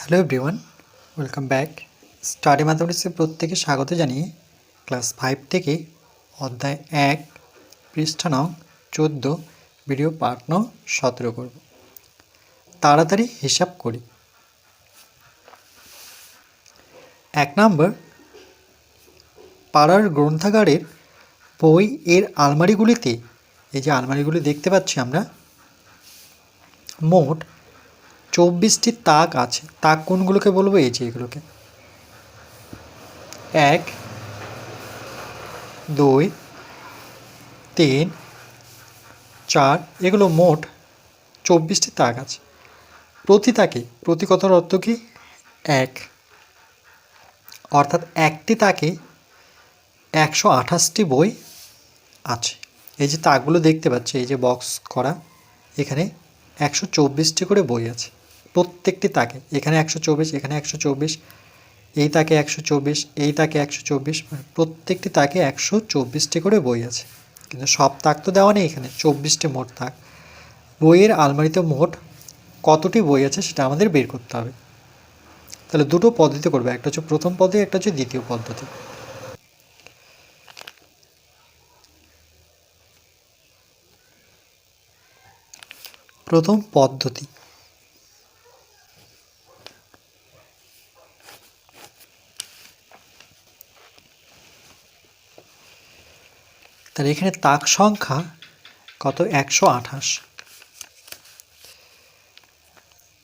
Hello everyone welcome back study ম্যাথামেটিক্সে প্রত্যেকে স্বাগত জানিয়ে ক্লাস ফাইভ থেকে অধ্যায় এক, পৃষ্ঠা নং চোদ্দ ভিডিও পার্ট নং সতেরো করব। তাড়াতাড়ি হিসাব করি। এক নম্বর পাড়ার গ্রন্থাগারের বই এর আলমারিগুলিতে, এই যে আলমারিগুলি দেখতে পাচ্ছি আমরা, মোট চব্বিশটি তাক আছে। তাক কোনগুলোকে বলব? এই যে এগুলোকে। এক, দুই, তিন, চার, এগুলো মোট চব্বিশটি তাক আছে। প্রতি তাকে, প্রতি কথার অর্থ কি? এক। অর্থাৎ একটি তাকে একশো আঠাশটি বই আছে। এই যে তাকগুলো দেখতে পাচ্ছি, এই যে বক্স করা, এখানে একশো চব্বিশটি করে বই আছে। প্রত্যেকটি তাকে, এখানে একশো চব্বিশ, এখানে একশো চব্বিশ, এই তাকে একশো চব্বিশ, এই তাকে একশো চব্বিশ মানে প্রত্যেকটি তাকে একশো চব্বিশটি করে বই আছে। কিন্তু সব তাক তো দেওয়া নেই এখানে, চব্বিশটি মোট তাক। বইয়ের আলমারিতে মোট কতটি বই আছে সেটা আমাদের বের করতে হবে। তাহলে দুটো পদ্ধতি করবে, একটা হচ্ছে প্রথম পদ্ধতি, একটা হচ্ছে দ্বিতীয় পদ্ধতি। প্রথম পদ্ধতি তাহলে এখানে তাক সংখ্যা কত? একশো আঠাশ।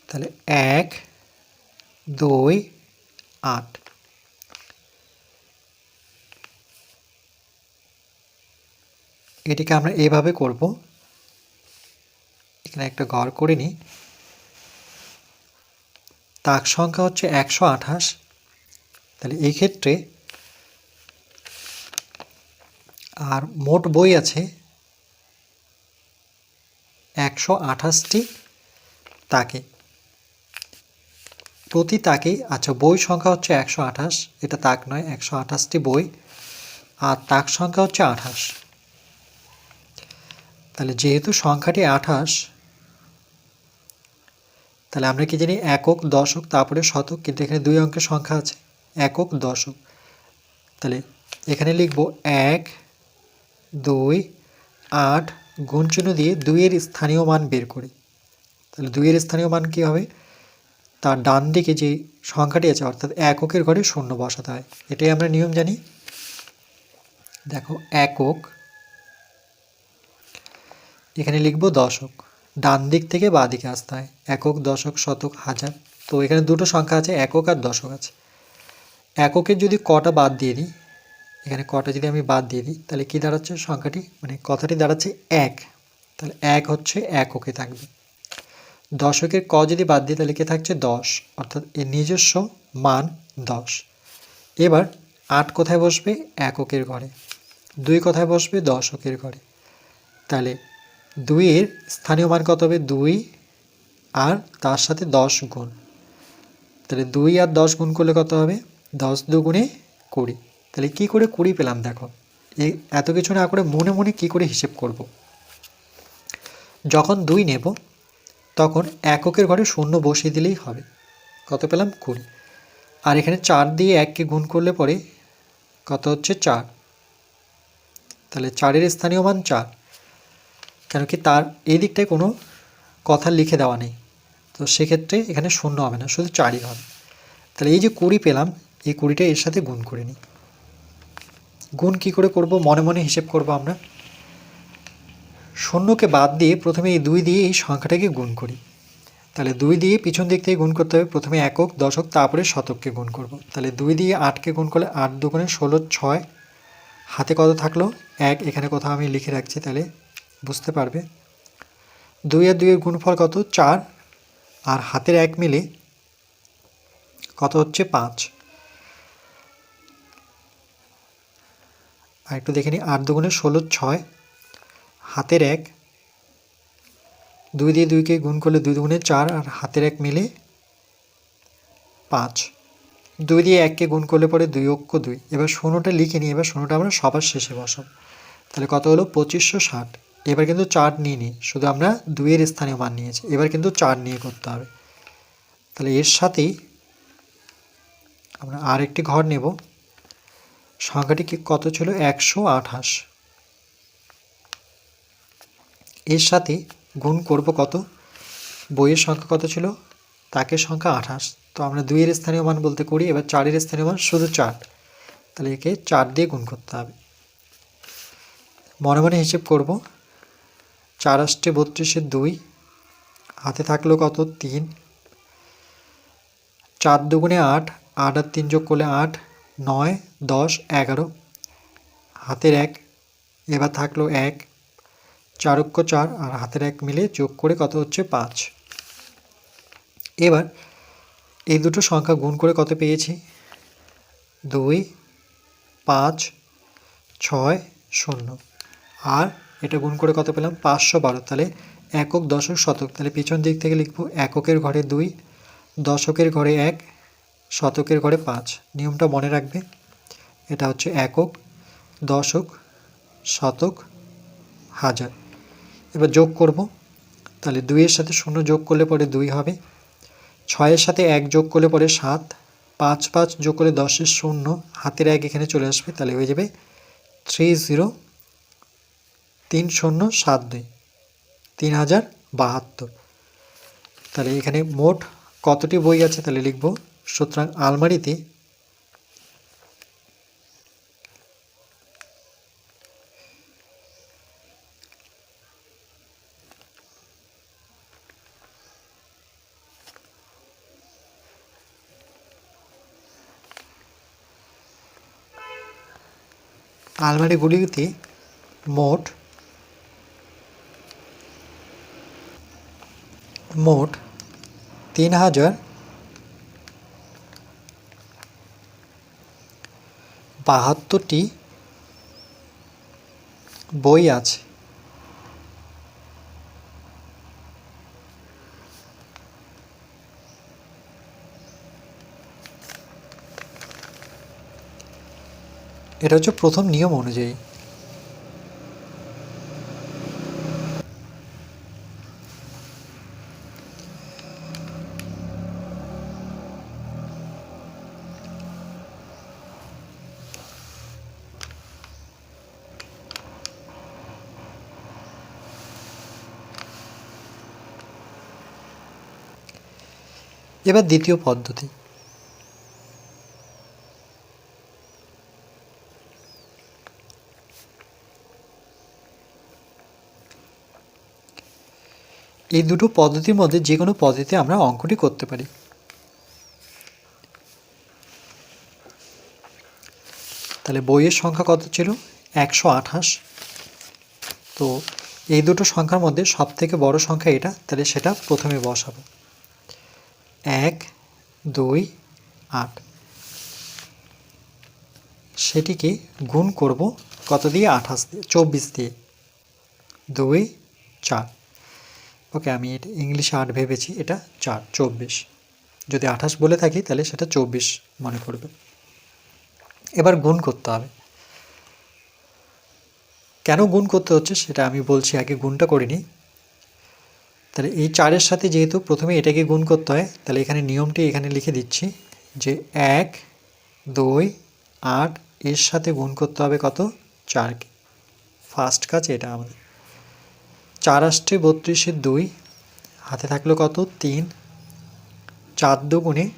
তাহলে এক, দুই, আট। এটিকে আমরা এভাবে করব। এখানে একটা ঘর করে নিই। তাক সংখ্যা হচ্ছে একশো আঠাশ। তাহলে এই ক্ষেত্রে আর মোট বই আছে একশো আঠাশটি তাকে। প্রতি তাকে আচ্ছা বই সংখ্যা হচ্ছে একশো আঠাশ, এটা তাক নয়, একশো আঠাশটি বই, আর তাক সংখ্যা হচ্ছে আঠাশ। তাহলে যেহেতু সংখ্যাটি আঠাশ, তাহলে আমরা কি জানি একক, দশক, তারপরে শতক, কিন্তু এখানে দুই অঙ্কের সংখ্যা আছে, একক, দশক। তাহলে এখানে লিখব এক দুই, আট গুণচিহ্ন দিয়ে দুইয়ের স্থানীয় মান বের করি। তাহলে দুইয়ের স্থানীয় মান কী হবে? তার ডান দিকে যে সংখ্যাটি আছে, অর্থাৎ এককের ঘরে শূন্য বসাতে হয়। এটাই আমরা নিয়ম জানি। দেখো, একক। এখানে লিখব দশক। ডান দিক থেকে বাঁ দিকে আসতে হয়। একক, দশক, শতক, হাজার। তো এখানে দুটো সংখ্যা আছে, একক আর দশক আছে। এককের যদি কটা বাদ দিয়ে দিই এখানে কটা যদি আমি বাদ দিয়ে দিই, তাহলে কী দাঁড়াচ্ছে সংখ্যাটি? মানে কথাটি দাঁড়াচ্ছে এক। তাহলে এক হচ্ছে এক ওকে থাকবে। দশকের ক যদি বাদ দিই, তাহলে কে থাকছে দশ। অর্থাৎ এর নিজস্ব মান দশ। এবার আট কোথায় বসবে? এককের ঘরে। দুই কোথায় বসবে? দশকের ঘরে। তাহলে দুইয়ের স্থানীয় মান কত হবে? দুই আর তার সাথে দশ গুণ। তাহলে দুই আর দশ গুণ করলে কত হবে? দশ দুগুণে কুড়ি। তাহলে কী করে কুড়ি পেলাম দেখো? এই এত কিছু না করে মনে মনে কী করে হিসেব করব। যখন দুই নেব, তখন এককের ঘরে শূন্য বসিয়ে দিলেই হবে। কত পেলাম? কুড়ি। আর এখানে চার দিয়ে এককে গুণ করলে পরে কত হচ্ছে? চার। তাহলে চারের স্থানীয় মান চার। কেন কি তার এই দিকটায় কোনো কথা লিখে দেওয়া নেই। তো সেক্ষেত্রে এখানে শূন্য হবে না, শুধু চারই হবে। তাহলে এই যে কুড়ি পেলাম, এই কুড়িটা এর সাথে গুণ করে নিই। গুণ কি করে করব, মনে মনে হিসেব করব আমরা? শূন্যকে বাদ দিয়ে প্রথমে এই দুই দিয়ে এই সংখ্যাটাকে গুণ করি। তাহলে দুই দিয়ে পিছন দিক থেকে গুণ করতে হবে, প্রথমে একক, দশক, তারপরে শতককে গুণ করব। তাহলে দুই দিয়ে আটকে গুণ করলে আট দুগুণে ষোলো, ছয়, হাতে কত থাকল? এক, এখানে কোথাও আমি লিখে রাখছি, তাহলে বুঝতে পারবে। দুই আর দুইয়ের গুণফল কত? চার, আর হাতের এক মিলে কত হচ্ছে? পাঁচ। আর একটু দেখে নিই। আট দুগুণে ষোলো, ছয়। হাতের এক। দুই দিয়ে দুইকে গুণ করলে দুই দুগুণে চার, আর হাতের এক মিলে পাঁচ। দুই দিয়ে এককে গুণ করলে পরে দুই অক্ষ দুই। এবার ষোলোটা লিখে নিই। এবার ষোলোটা আমরা সবার শেষে বসাব। তাহলে কত হলো? পঁচিশশো ষাট। এবার কিন্তু চার নিয়ে নিই। শুধু আমরা দুইয়ের স্থানীয় মান নিয়েছি। এবার কিন্তু চার নিয়ে করতে হবে। তাহলে এর সাথেই আমরা আরেকটি ঘর নেব। সংখ্যাটি কত ছিল? একশো আঠাশ। এর সাথে গুণ করব কত? বইয়ের সংখ্যা কত ছিল? তাকে সংখ্যা আঠাশ। তো আমরা দুইয়ের স্থানীয় মান বলতে করি, এবার চারের স্থানীয় মান শুধু চার। তাহলে একে চার দিয়ে গুণ করতে হবে। মনে মনে হিসেব করব। চার আষ্টে বত্রিশের দুই। হাতে থাকল কত? তিন। চার দুগুণে আট আট আর তিন যোগ করলে আট। নয়, দশ, এগারো। হাতের এক, এবার থাকল এক। চারক্য চার, আর হাতের এক মিলে যোগ করে কত হচ্ছে পাঁচ। এবার এই দুটো সংখ্যা গুণ করে কত পেয়েছি? দুই, পাঁচ, ছয়, শূন্য। আর এটা গুণ করে কত পেলাম? পাঁচশো বারো। তাহলে একক, দশক, শতক। তাহলে পিছন দিক থেকে লিখব এককের ঘরে দুই, দশকের ঘরে এক শতকের ঘরে পাঁচ। নিয়মটা মনে রাখবে। এটা হচ্ছে একক, দশক, শতক, হাজার। এবার যোগ করব। তাহলে দুইয়ের সাথে শূন্য যোগ করলে পরে দুই হবে। ছয়ের সাথে এক যোগ করলে পরে সাত। পাঁচ পাঁচ যোগ করলে দশের শূন্য। হাতের এক এখানে চলে আসবে, তাহলে হয়ে যাবে থ্রি জিরো, তিন শূন্য, সাত দুই। তিন হাজার বাহাত্তর। তাহলে এখানে মোট কতটি বই আছে তাহলে লিখব? সুতরাং আলমারিতে আলমারিগুলিতে মোট মোট তিন হাজার বাহাত্তরটি বই আছে। এটা হচ্ছে প্রথম নিয়ম অনুযায়ী। এবার দ্বিতীয় পদ্ধতি। এই দুটো পদ্ধতির মধ্যে যে কোনো পদ্ধতিতে আমরা অঙ্কটি করতে পারি। তাহলে বইয়ের সংখ্যা কত ছিল? একশো আঠাশ। তো এই দুটো সংখ্যার মধ্যে সব থেকে বড় সংখ্যা এটা, তাহলে সেটা প্রথমে বসাবো। এক, দুই, আট। সেটিকে গুণ করব কত দিয়ে? আঠাশ দিয়ে, চব্বিশ দিয়ে। দুই, চার। ওকে, আমি এটা ইংলিশে আট ভেবেছি, এটা চার, চব্বিশ। যদি আঠাশ বলে থাকি, তাহলে সেটা চব্বিশ মনে করবে। এবার গুণ করতে হবে। কেন গুণ করতে হচ্ছে সেটা আমি বলছি, আগে গুণটা করিনি। তাহলে এই চারের সাথে যেহেতু প্রথমে এটাকে গুণ করতে হয়, তাহলে এখানে নিয়মটি এখানে লিখে দিচ্ছি যে এক, দুই, আট এর সাথে গুণ করতে হবে কত? চারকে। ফার্স্ট কাজ এটা আমাদের। চার আষ্টে বত্রিশের দুই, হাতে থাকল কত? তিন। চার দুগুণে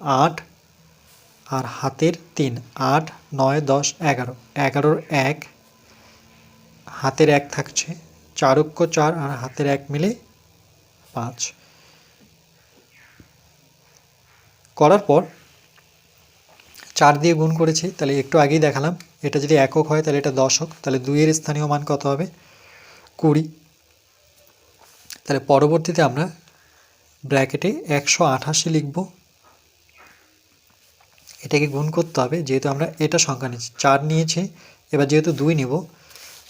আট আর হাতের তিন। আট, নয়, দশ, এগারো। এগারোর এক, হাতের এক থাকছে। চারক্য চার আর হাতের এক মিলে পাঁচ। করার পর চার দিয়ে গুণ করেছি, তাহলে একটু আগেই দেখালাম। এটা যদি একক হয়, তাহলে এটা দশক তাহলে দুইয়ের স্থানীয় মান কত হবে? কুড়ি। তাহলে পরবর্তীতে আমরা ব্র্যাকেটে একশো আঠাশি লিখব। এটাকে গুণ করতে হবে, যেহেতু আমরা এটা সংখ্যা নিচ্ছি চার নিয়েছি, এবার যেহেতু দুই নেব,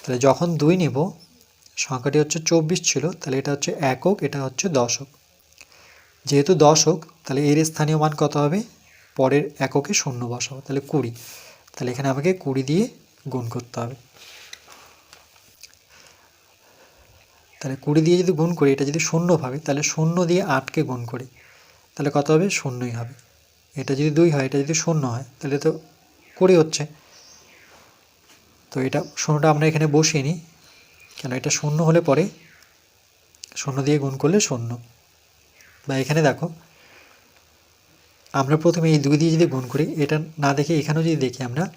তাহলে যখন দুই নেব সংখ্যাটি হচ্ছে চব্বিশ ছিল, তাহলে এটা হচ্ছে একক, এটা হচ্ছে দশক। যেহেতু দশক, তাহলে এর স্থানীয় মান কত হবে? পরের এককে শূন্য বসাবো, তাহলে কুড়ি। তাহলে এখানে আমাকে কুড়ি দিয়ে গুণ করতে হবে। তাহলে কুড়ি দিয়ে যদি গুণ করি, এটা যদি শূন্য ভাবে তাহলে শূন্য দিয়ে আটকে গুণ করি, তাহলে কত হবে? শূন্যই হবে। এটা যদি দুই হয়, এটা যদি শূন্য হয়, তাহলে তো কুড়ি হচ্ছে। তো এটা শূন্যটা আমরা এখানে বসিয়ে নিই। কেন? এটা শূন্য হলে পরে শূন্য দিয়ে গুণ করলে শূন্য। বা এখানে দেখো, আমরা প্রথমে এই দুই দিয়ে যদি গুণ করি, এটা না দেখে এখানেও যদি দেখি আমরা,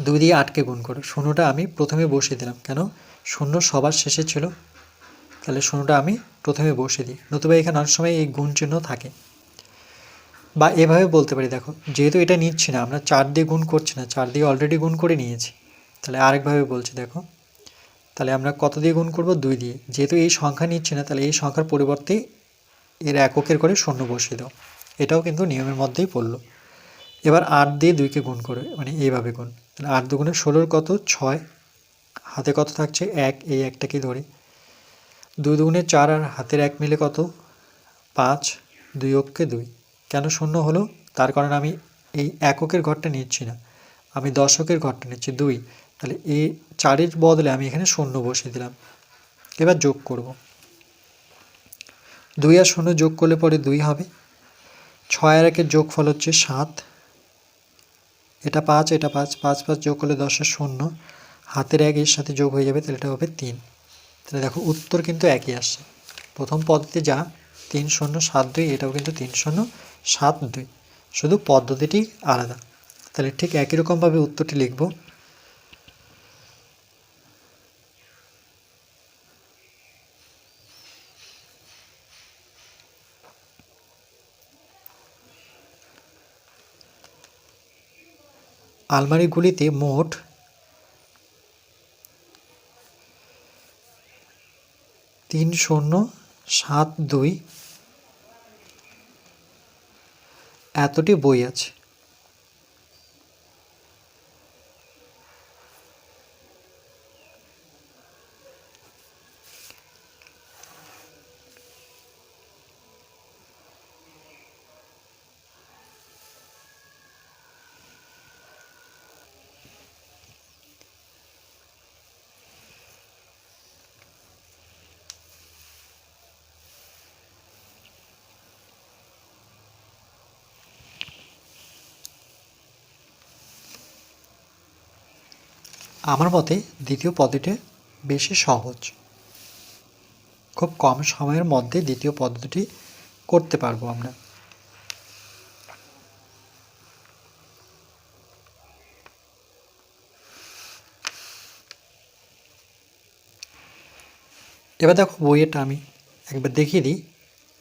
দুই দিয়ে আটকে গুণ করো। শূন্যটা আমি প্রথমে বসিয়ে দিলাম। কেন? শূন্য সবার শেষে ছিল। তাহলে শূন্যটা আমি প্রথমে বসিয়ে দিই। নতুবা এখানে অনেক সময় এই গুণ চিহ্ন থাকে। বা এভাবে বলতে পারি, দেখো, যেহেতু এটা নিচ্ছি না, আমরা চার দিয়ে গুণ করছি না, চার দিয়ে অলরেডি গুণ করে নিয়েছি। তাহলে আরেকভাবে বলছি, দেখো তাহলে আমরা কত দিয়ে গুণ করব? দুই দিয়ে। যেহেতু এই সংখ্যা নিচ্ছি না, তাহলে এই সংখ্যার পরিবর্তে এর এককের করে শূন্য বসিয়ে দাও। এটাও কিন্তু নিয়মের মধ্যেই পড়ল। এবার আট দিয়ে দুইকে গুণ করে মানে এইভাবে গুণ। তাহলে আট দুগুণে ষোলোর কত? ছয়। হাতে কত থাকছে? এক। এই একটাকে ধরে। দুই দুগুণে চার আর হাতের এক মিলে কত? পাঁচ। দুই অক্ষে দুই। কেন শূন্য হলো? তার কারণ আমি এই এককের ঘরটা নিচ্ছি না। আমি দশকের ঘরটা নিচ্ছি। দুই। তাহলে এই চারের বদলে আমি এখানে শূন্য বসিয়ে দিলাম। এবার যোগ করব। দুই আর শূন্য যোগ করলে পরে দুই হবে। ছয় আর একের যোগফল হচ্ছে সাত। এটা পাঁচ এটা পাঁচ পাঁচ পাঁচ যোগ করলে দশের শূন্য। হাতের এক এর সাথে যোগ হয়ে যাবে, তাহলে এটা হবে তিন। তাহলে দেখো উত্তর কিন্তু একই আসছে। প্রথম পদ্ধতি যা, তিন শূন্য, সাত দুই, এটাও কিন্তু তিন শূন্য, সাত দুই। শুধু পদ্ধতিটি আলাদা। তাহলে ঠিক একই রকমভাবে উত্তরটি লিখব। আলমারিগুলিতে মোট তিন শূন্য সাত দুই এতটি বই আছে। আমার মতে দ্বিতীয় পদ্ধতিটি বেশি সহজ। খুব কম সময়ের মধ্যে দ্বিতীয় পদ্ধতিটি করতে পারব আমরা। এবার দেখো বইয়েটা আমি একবার দেখিয়ে দিই।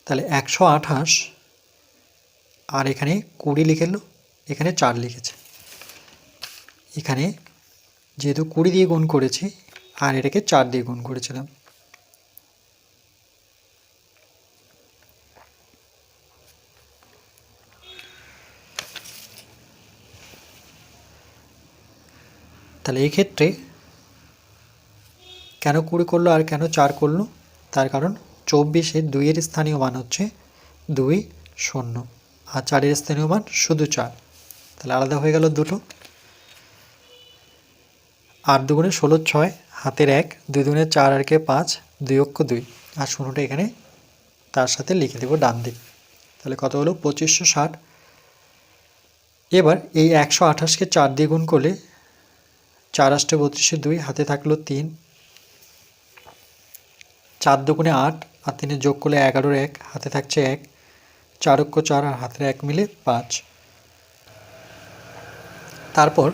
তাহলে একশো আঠাশ আর এখানে কুড়ি লিখেলো এখানে চার লিখেছে। এখানে যেহেতু কুড়ি দিয়ে গুণ করেছি, আর এটাকে চার দিয়ে গুণ করেছিলাম। তাহলে এই ক্ষেত্রে কেন কুড়ি করল আর কেন চার করল? তার কারণ চব্বিশে দুইয়ের স্থানীয় মান হচ্ছে দুই শূন্য, আর চারের স্থানীয় মান শুধু চার। তাহলে আলাদা হয়ে গেল দুটো। আট দুগুণে ষোলো ছয়, হাতের এক, দুই দুগুণে চার আর কে পাঁচ, দুই অক্ষ দুই। আর শূন্যটা এখানে তার সাথে লিখে দেবো ডান দিক। তাহলে কত হলো? পঁচিশশো ষাট। এবার এই একশো আঠাশকে চার দিয়ে গুণ করলে চার আষ্টে বত্রিশে দুই, হাতে থাকল তিন। চার দুগুণে আট আর তিনে যোগ করলে এগারোর এক, হাতে থাকছে এক। চার অক্ষ চার আর হাতের এক মিলে পাঁচ। তারপর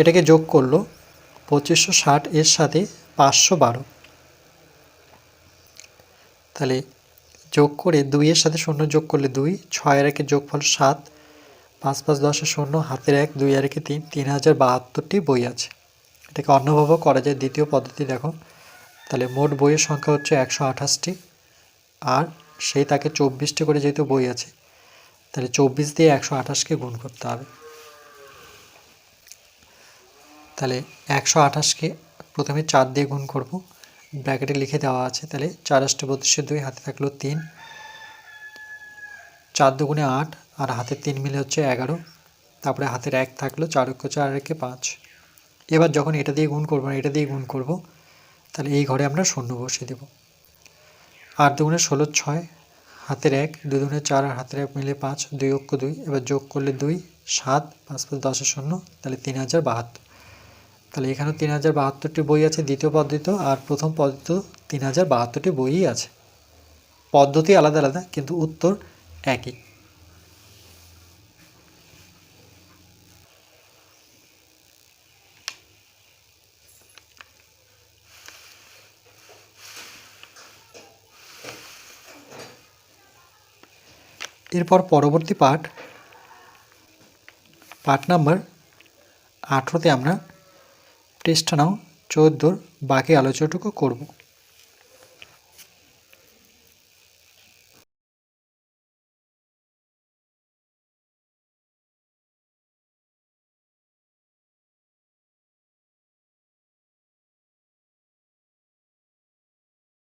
এটাকে যোগ করল পঁচিশশো ষাট এর সাথে পাঁচশো বারো। তাহলে যোগ করে দুইয়ের সাথে শূন্য যোগ করলে দুই ছয়ের একে যোগফল সাত, পাঁচ পাঁচ দশে শূন্য, হাতের এক, দুই আর একে তিন তিন হাজার বাহাত্তরটি বই আছে। এটাকে অন্যভাবেও করা যায়, দ্বিতীয় পদ্ধতি দেখো। তাহলে মোট বইয়ের সংখ্যা হচ্ছে একশো আঠাশটি, আর সেই তাকে চব্বিশটি করে যেহেতু বই আছে, তাহলে চব্বিশ দিয়ে একশো আঠাশকে গুণ করতে হবে। তাহলে একশো আঠাশকে প্রথমে চার দিয়ে গুণ করব। ব্র্যাকেটে লিখে দেওয়া আছে, তাহলে চার আষ্টে বত্রিশে দুই, হাতে থাকল তিন। চার দুগুণে আট, আর হাতের তিন মিলে হচ্ছে এগারো। তারপরে হাতের এক থাকল, চার অক্ষ চার একে পাঁচ। এবার যখন এটা দিয়ে গুণ করব, এটা দিয়ে গুণ করব, তাহলে এই ঘরে আমরা শূন্য বসিয়ে দেব। আট দুগুণে ষোলো ছয়, হাতের এক, দুই দুগুণে চার, আর হাতের এক মিলে পাঁচ, দুই অক্ষ দুই। এবার যোগ করলে দুই, সাত, পাঁচ পাঁচ দশের শূন্য, তাহলে তিন হাজার বাহাত্তর। তাহলে এখানেও তিন হাজার বাহাত্তরটি বই আছে, দ্বিতীয় পদ্ধতিতেও আর প্রথম পদ্ধতি তিন হাজার বাহাত্তরটি বইই আছে। পদ্ধতি আলাদা আলাদা, কিন্তু উত্তর একই। এরপর পরবর্তী পাঠ পাঠ নাম্বার আঠেরোতে আমরা পৃষ্ঠা নাও চোদ্দোর বাকি আলোচনাটুকু করব।